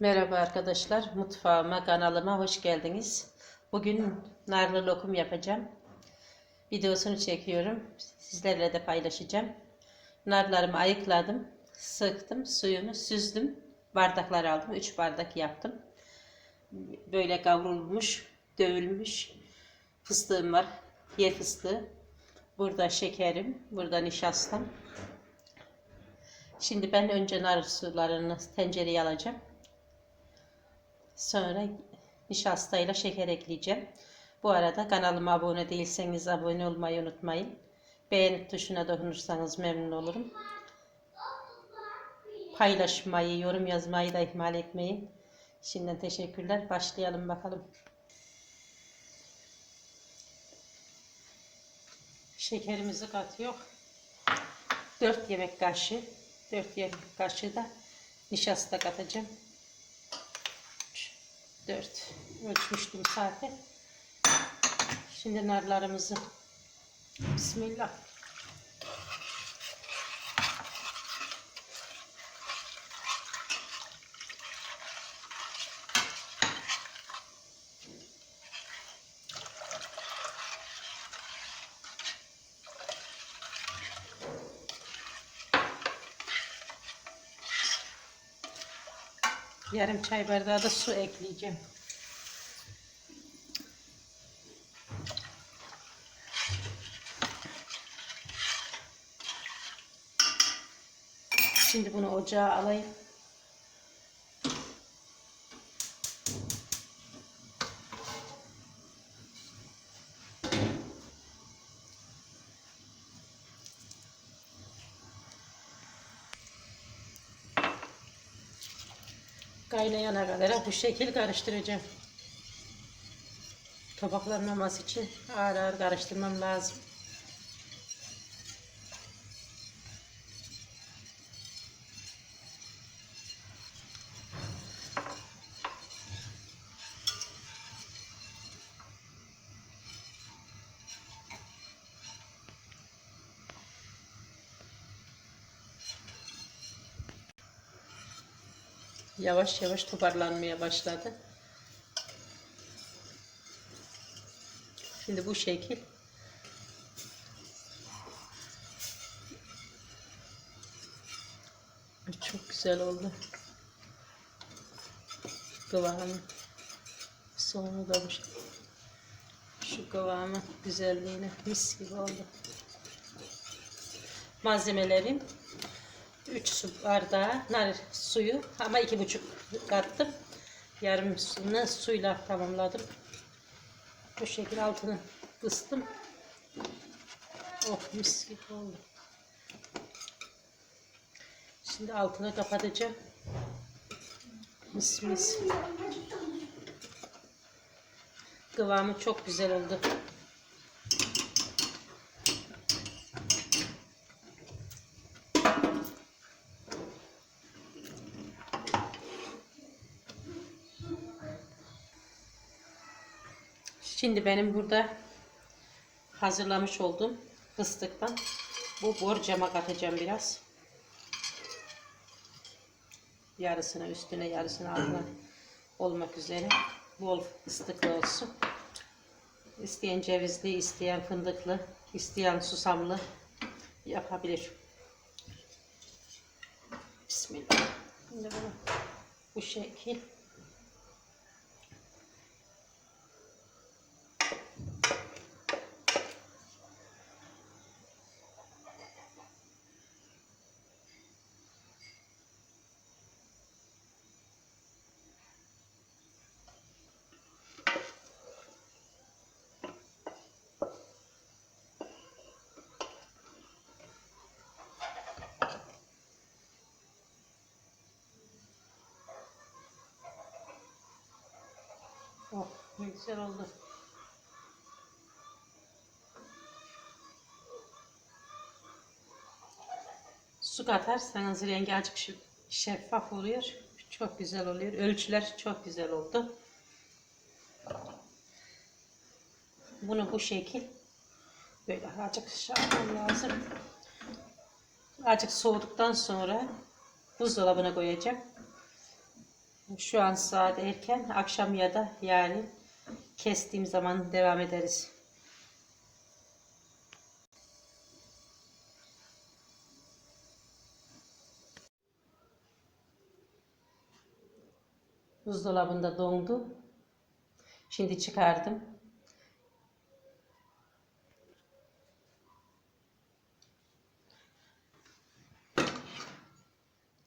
Merhaba arkadaşlar, mutfağıma, kanalıma hoş geldiniz. Bugün narlı lokum yapacağım. Videosunu çekiyorum. Sizlerle de paylaşacağım. Narlarımı ayıkladım, sıktım, suyunu süzdüm. Bardaklar aldım, 3 bardak yaptım. Böyle kavrulmuş, dövülmüş fıstığım var. Yer fıstığı. Burada şekerim, burada nişastam. Şimdi ben önce nar sularını tencereye alacağım. Sonra nişastayla şeker ekleyeceğim. Bu arada kanalıma abone değilseniz abone olmayı unutmayın. Beğeni tuşuna dokunursanız memnun olurum. Paylaşmayı, yorum yazmayı da ihmal etmeyin. Şimdiden teşekkürler. Başlayalım bakalım. Şekerimizi katıyor. 4 yemek kaşığı. 4 yemek kaşığı da nişasta katacağım. 4 ölçmüştüm zaten. Şimdi narlarımızı Bismillah. Yarım çay bardağı da su ekleyeceğim. Şimdi bunu ocağa alayım. Kaynayana kadar bu şekil karıştıracağım. Tabaklanmaması için ağır ağır karıştırmam lazım. Yavaş yavaş toparlanmaya başladı. Şimdi bu şekil çok güzel oldu. Kıvamı sonu da bu. Şu kıvamı güzelliğine mis gibi oldu. Malzemelerim 3 su bardağı nar suyu ama iki buçuk kattım. Yarımını suyla tamamladım. Bu şekil altını kıstım. Oh mis gibi oldu. Şimdi altını kapatacağım. Mis mis. Kıvamı çok güzel oldu. Şimdi benim burada hazırlamış olduğum fıstıktan bu borcama katacağım biraz. Yarısına üstüne yarısına altına olmak üzere bol fıstıklı olsun. İsteyen cevizli, isteyen fındıklı, isteyen susamlı yapabilir. Bismillah. Şimdi bu şekil Ne güzel oldu. Su katarsanız rengi açık şef- şeffaf oluyor. Çok güzel oluyor. Ölçüler çok güzel oldu. Bunu bu şekil böyle azıcık yapmam lazım. Azıcık soğuduktan sonra buzdolabına koyacağım. Şu an saat erken. Akşam ya da yarın kestiğim zaman devam ederiz. Buzdolabında dondu. Şimdi çıkardım.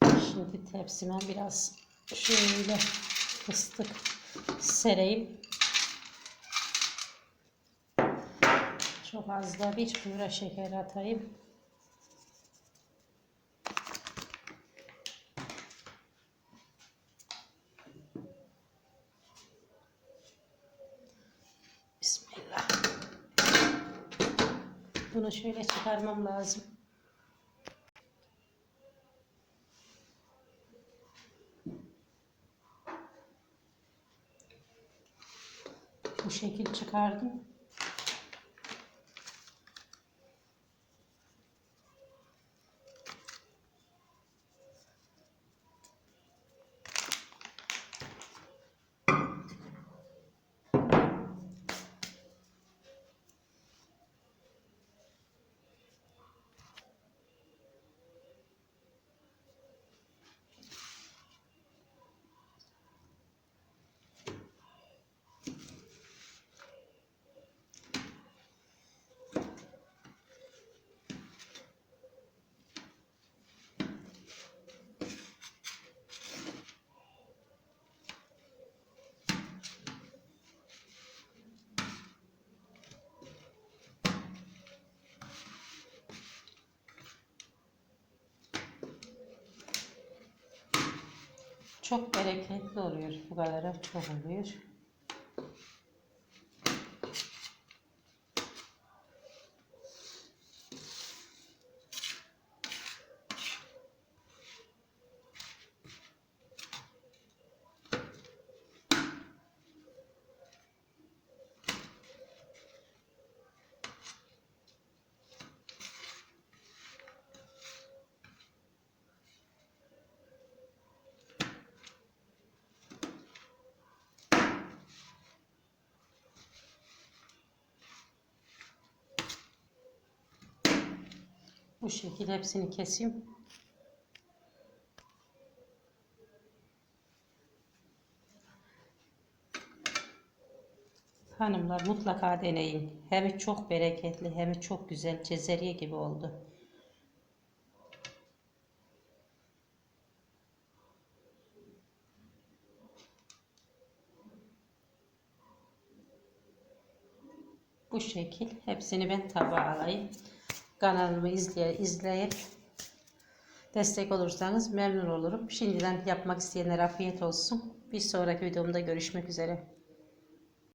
Şimdi tepsime biraz şöyle fıstık sereyim. Çok az da bir püre şeker atayım. Bismillah. Bunu şöyle çıkarmam lazım. Bu şekil çıkardım. Çok bereketli oluyor. Bu çok oluyor. Bu şekilde hepsini keseyim. Hanımlar mutlaka deneyin. Hem çok bereketli hem çok güzel cezeriye gibi oldu. Bu şekil hepsini ben tabağa alayım. Kanalımı izleye, izleyip destek olursanız memnun olurum. Şimdiden yapmak isteyenlere afiyet olsun. Bir sonraki videomda görüşmek üzere.